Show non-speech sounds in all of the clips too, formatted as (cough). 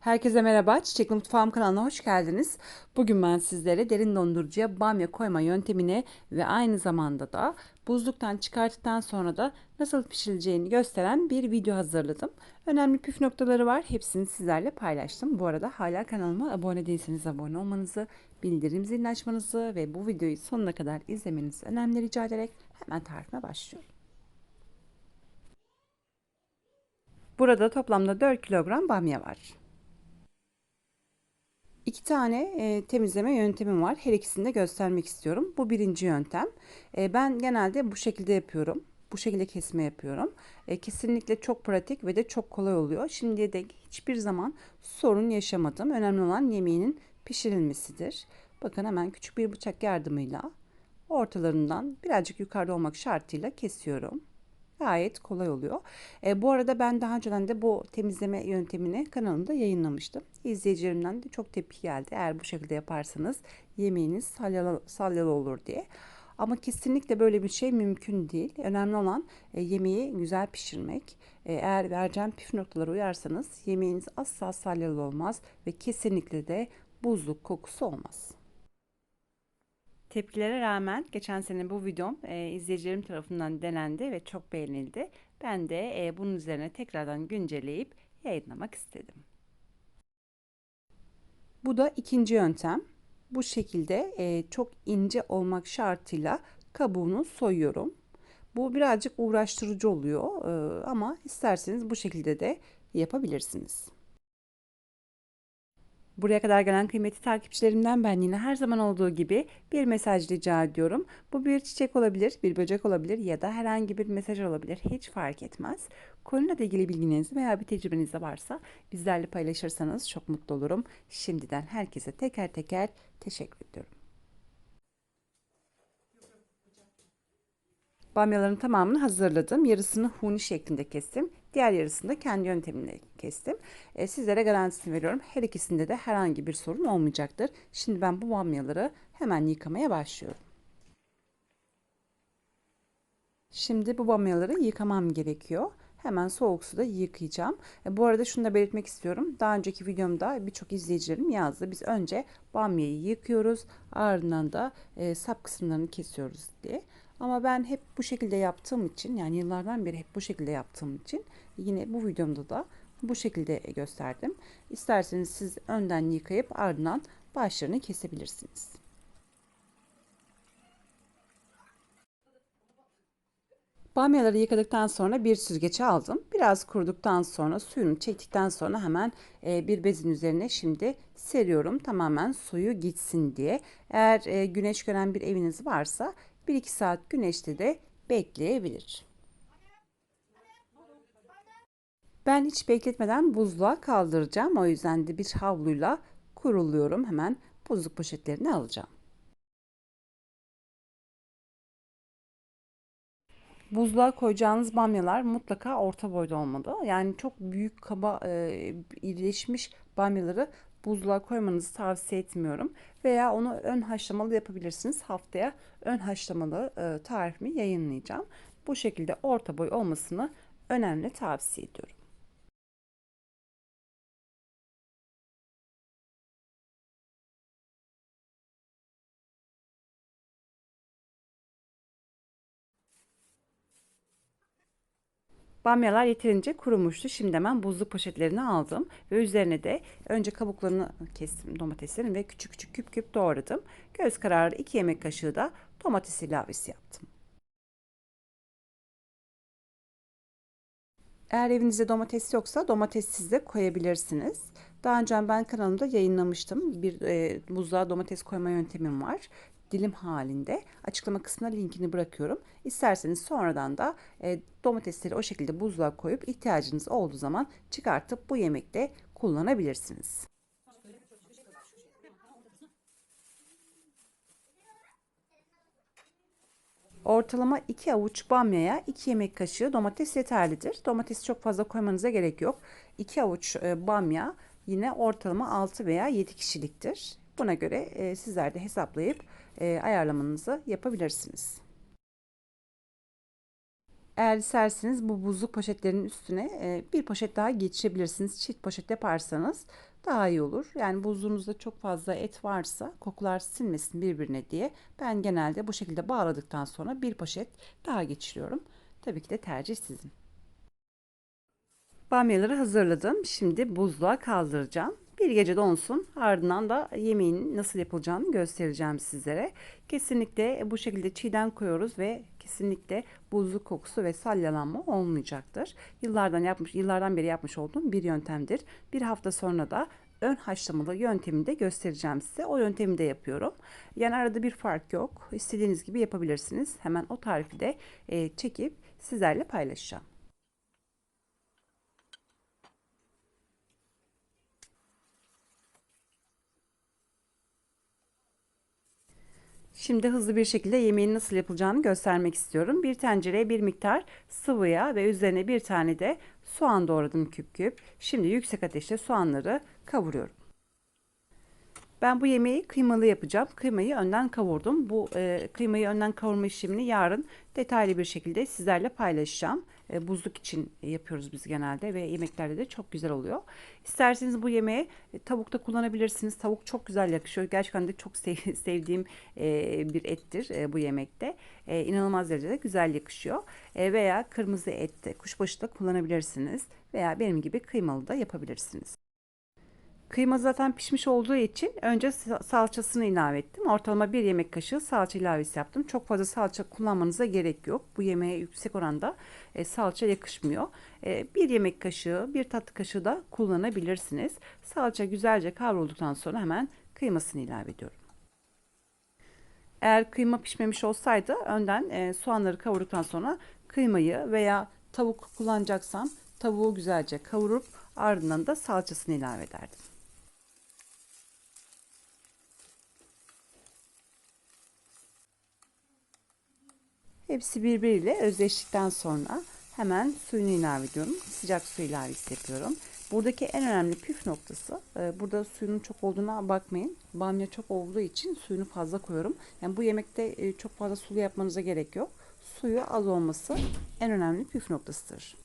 Herkese merhaba, Çiçekli Mutfağım kanalına hoş geldiniz. Bugün ben sizlere derin dondurucuya bamya koyma yöntemini ve aynı zamanda da buzluktan çıkarttıktan sonra da nasıl pişirileceğini gösteren bir video hazırladım. Önemli püf noktaları var, hepsini sizlerle paylaştım. Bu arada hala kanalıma abone değilseniz abone olmanızı, bildirim zilini açmanızı ve bu videoyu sonuna kadar izlemenizi önemli rica ederek hemen tarifime başlıyorum. Burada toplamda 4 kilogram bamya var. İki tane e, temizleme yöntemim var. Her ikisini de göstermek istiyorum. Bu birinci yöntem. E, ben genelde bu şekilde yapıyorum. Bu şekilde kesme yapıyorum. E, kesinlikle çok pratik ve de çok kolay oluyor. Şimdiye dek hiçbir zaman sorun yaşamadım. Önemli olan yemeğinin pişirilmesidir. Bakın hemen küçük bir bıçak yardımıyla ortalarından birazcık yukarıda olmak şartıyla kesiyorum. Gayet kolay oluyor. E, bu arada ben daha önceden de bu temizleme yöntemini kanalımda yayınlamıştım. İzleyicilerimden de çok tepki geldi. Eğer bu şekilde yaparsanız yemeğiniz salyalı, salyalı olur diye. Ama kesinlikle böyle bir şey mümkün değil. Önemli olan e, yemeği güzel pişirmek. E, eğer vereceğim püf noktalara uyarsanız yemeğiniz asla salyalı olmaz ve kesinlikle de buzluk kokusu olmaz. Tepkilere rağmen geçen sene bu videom e, izleyicilerim tarafından denendi ve çok beğenildi. Ben de e, bunun üzerine tekrardan güncelleyip yayınlamak istedim. Bu da ikinci yöntem. Bu şekilde e, çok ince olmak şartıyla kabuğunu soyuyorum. Bu birazcık uğraştırıcı oluyor e, ama isterseniz bu şekilde de yapabilirsiniz. Buraya kadar gelen kıymetli takipçilerimden ben yine her zaman olduğu gibi bir mesaj rica ediyorum. Bu bir çiçek olabilir, bir böcek olabilir ya da herhangi bir mesaj olabilir. Hiç fark etmez. Konuyla ilgili bilginiz veya bir tecrübeniz de varsa bizlerle paylaşırsanız çok mutlu olurum. Şimdiden herkese teker teker teşekkür ediyorum. Bamyaların tamamını hazırladım. Yarısını huni şeklinde kestim. Diğer yarısını da kendi yöntemimle kestim. E, sizlere garantisini veriyorum. Her ikisinde de herhangi bir sorun olmayacaktır. Şimdi ben bu bamyaları hemen yıkamaya başlıyorum. Şimdi bu bamyaları yıkamam gerekiyor. Hemen soğuk suda yıkayacağım. E, bu arada şunu da belirtmek istiyorum. Daha önceki videomda birçok izleyicilerim yazdı. Biz önce bamyayı yıkıyoruz. Ardından da e, sap kısımlarını kesiyoruz diye. Ama ben hep bu şekilde yaptığım için yani yıllardan beri hep bu şekilde yaptığım için yine bu videomda da bu şekilde gösterdim. İsterseniz siz önden yıkayıp ardından başlarını kesebilirsiniz. Bamyaları yıkadıktan sonra bir süzgece aldım. Biraz kuruduktan sonra suyunu çektikten sonra hemen e, bir bezin üzerine şimdi seriyorum. Tamamen suyu gitsin diye. Eğer e, güneş gören bir eviniz varsa 1-2 saat güneşte de bekleyebilir. Ben hiç bekletmeden buzluğa kaldıracağım. O yüzden de bir havluyla kuruluyorum. Hemen buzluk poşetlerini alacağım. Buzluğa koyacağınız bamyalar mutlaka orta boyda olmalı. Yani çok büyük kaba e, irileşmiş bamyaları buzluğa koymanızı tavsiye etmiyorum. Veya onu ön haşlamalı yapabilirsiniz. Haftaya ön haşlamalı e, tarifimi yayınlayacağım. Bu şekilde orta boy olmasını önemli tavsiye ediyorum. Bamyalar yeterince kurumuştu. Şimdi hemen buzluk poşetlerini aldım ve üzerine de önce kabuklarını kestim domateslerin ve küçük küçük küp küp doğradım. Göz kararı 2 yemek kaşığı da domates ilavesi yaptım. Eğer evinizde domates yoksa domatessiz de koyabilirsiniz. Daha önce ben kanalımda yayınlamıştım. Bir e, buzluğa domates koyma yöntemim var dilim halinde. Açıklama kısmına linkini bırakıyorum. İsterseniz sonradan da e, domatesleri o şekilde buzluğa koyup ihtiyacınız olduğu zaman çıkartıp bu yemekte kullanabilirsiniz. Ortalama 2 avuç bamyaya 2 yemek kaşığı domates yeterlidir. Domatesi çok fazla koymanıza gerek yok. 2 avuç e, bamya yine ortalama 6 veya 7 kişiliktir. Buna göre e, sizler de hesaplayıp e, ayarlamanızı yapabilirsiniz. Eğer isterseniz bu buzluk poşetlerinin üstüne e, bir poşet daha geçirebilirsiniz. Çift poşet yaparsanız daha iyi olur. Yani buzluğunuzda çok fazla et varsa kokular sinmesin birbirine diye ben genelde bu şekilde bağladıktan sonra bir poşet daha geçiriyorum. Tabii ki de tercih sizin. Bamyaları hazırladım. Şimdi buzluğa kaldıracağım. Bir gece donsun. Ardından da yemeğin nasıl yapılacağını göstereceğim sizlere. Kesinlikle bu şekilde çiğden koyuyoruz ve kesinlikle buzluk kokusu ve salyalanma olmayacaktır. Yıllardan yapmış, yıllardan beri yapmış olduğum bir yöntemdir. Bir hafta sonra da ön haşlamalı yöntemini de göstereceğim size. O yöntemi de yapıyorum. Yani arada bir fark yok. İstediğiniz gibi yapabilirsiniz. Hemen o tarifi de e, çekip sizlerle paylaşacağım. Şimdi hızlı bir şekilde yemeğin nasıl yapılacağını göstermek istiyorum. Bir tencereye bir miktar sıvı yağ ve üzerine bir tane de soğan doğradım küp küp. Şimdi yüksek ateşte soğanları kavuruyorum. Ben bu yemeği kıymalı yapacağım. Kıymayı önden kavurdum. Bu e, kıymayı önden kavurma işlemini yarın detaylı bir şekilde sizlerle paylaşacağım. E, buzluk için yapıyoruz biz genelde ve yemeklerde de çok güzel oluyor. İsterseniz bu yemeği e, tavukta kullanabilirsiniz. Tavuk çok güzel yakışıyor. Gerçekten de çok sev (laughs) sevdiğim e, bir ettir e, bu yemekte. E, inanılmaz derecede güzel yakışıyor. E, veya kırmızı ette, kuşbaşı da kullanabilirsiniz. Veya benim gibi kıymalı da yapabilirsiniz. Kıyma zaten pişmiş olduğu için önce salçasını ilave ettim. Ortalama bir yemek kaşığı salça ilavesi yaptım. Çok fazla salça kullanmanıza gerek yok. Bu yemeğe yüksek oranda e, salça yakışmıyor. E, bir yemek kaşığı, bir tatlı kaşığı da kullanabilirsiniz. Salça güzelce kavrulduktan sonra hemen kıymasını ilave ediyorum. Eğer kıyma pişmemiş olsaydı önden e, soğanları kavurduktan sonra kıymayı veya tavuk kullanacaksam tavuğu güzelce kavurup ardından da salçasını ilave ederdim. Hepsi birbiriyle özleştikten sonra hemen suyunu ilave ediyorum. Sıcak su ilavesi yapıyorum. Buradaki en önemli püf noktası e, burada suyunun çok olduğuna bakmayın. Bamya çok olduğu için suyunu fazla koyuyorum. Yani bu yemekte e, çok fazla sulu yapmanıza gerek yok. Suyu az olması en önemli püf noktasıdır.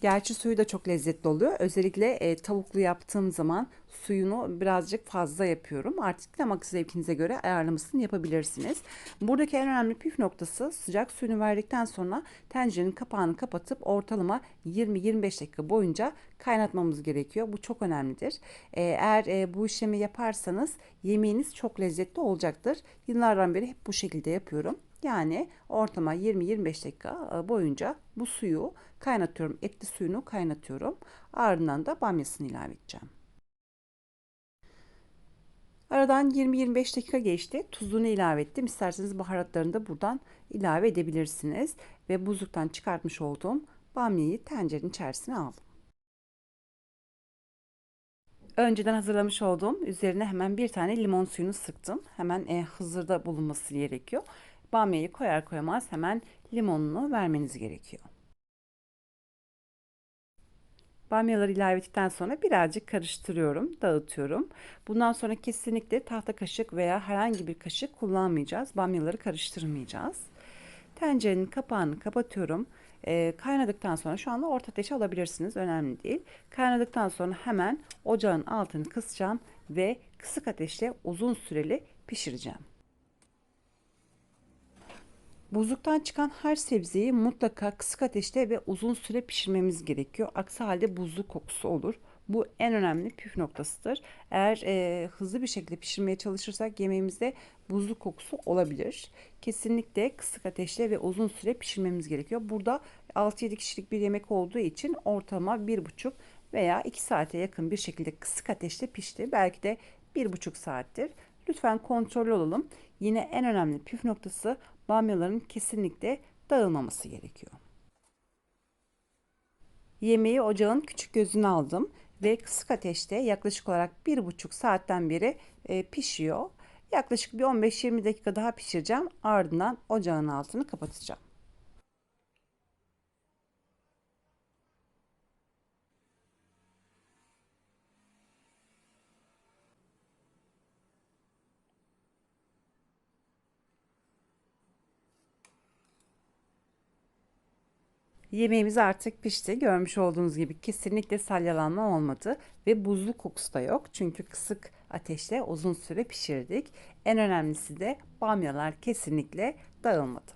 Gerçi suyu da çok lezzetli oluyor. Özellikle e, tavuklu yaptığım zaman suyunu birazcık fazla yapıyorum. Artık damak zevkinize göre ayarlamasını yapabilirsiniz. Buradaki en önemli püf noktası sıcak suyunu verdikten sonra tencerenin kapağını kapatıp ortalama 20-25 dakika boyunca kaynatmamız gerekiyor. Bu çok önemlidir. E, eğer e, bu işlemi yaparsanız yemeğiniz çok lezzetli olacaktır. Yıllardan beri hep bu şekilde yapıyorum. Yani ortama 20-25 dakika e, boyunca bu suyu kaynatıyorum. Etli suyunu kaynatıyorum. Ardından da bamyasını ilave edeceğim. Aradan 20-25 dakika geçti. Tuzunu ilave ettim. İsterseniz baharatlarını da buradan ilave edebilirsiniz. Ve buzluktan çıkartmış olduğum bamyayı tencerenin içerisine aldım. Önceden hazırlamış olduğum üzerine hemen bir tane limon suyunu sıktım. Hemen e, hazırda bulunması gerekiyor. Bamyayı koyar koymaz hemen limonunu vermeniz gerekiyor. Bamyaları ilave ettikten sonra birazcık karıştırıyorum, dağıtıyorum. Bundan sonra kesinlikle tahta kaşık veya herhangi bir kaşık kullanmayacağız. Bamyaları karıştırmayacağız. Tencerenin kapağını kapatıyorum. E, kaynadıktan sonra şu anda orta ateşe alabilirsiniz. Önemli değil. Kaynadıktan sonra hemen ocağın altını kısacağım ve kısık ateşte uzun süreli pişireceğim. Buzluktan çıkan her sebzeyi mutlaka kısık ateşte ve uzun süre pişirmemiz gerekiyor. Aksi halde buzluk kokusu olur. Bu en önemli püf noktasıdır. Eğer e, hızlı bir şekilde pişirmeye çalışırsak yemeğimizde buzluk kokusu olabilir. Kesinlikle kısık ateşte ve uzun süre pişirmemiz gerekiyor. Burada 6-7 kişilik bir yemek olduğu için ortalama 1,5 veya 2 saate yakın bir şekilde kısık ateşte pişti. Belki de 1,5 saattir. Lütfen kontrollü olalım. Yine en önemli püf noktası bamyaların kesinlikle dağılmaması gerekiyor. Yemeği ocağın küçük gözüne aldım ve kısık ateşte yaklaşık olarak bir buçuk saatten beri e, pişiyor. Yaklaşık bir 15-20 dakika daha pişireceğim. Ardından ocağın altını kapatacağım. Yemeğimiz artık pişti. Görmüş olduğunuz gibi kesinlikle salyalanma olmadı ve buzlu kokusu da yok. Çünkü kısık ateşte uzun süre pişirdik. En önemlisi de bamyalar kesinlikle dağılmadı.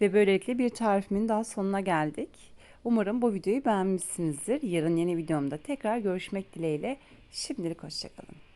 Ve böylelikle bir tarifimin daha sonuna geldik. Umarım bu videoyu beğenmişsinizdir. Yarın yeni videomda tekrar görüşmek dileğiyle. Şimdilik hoşçakalın.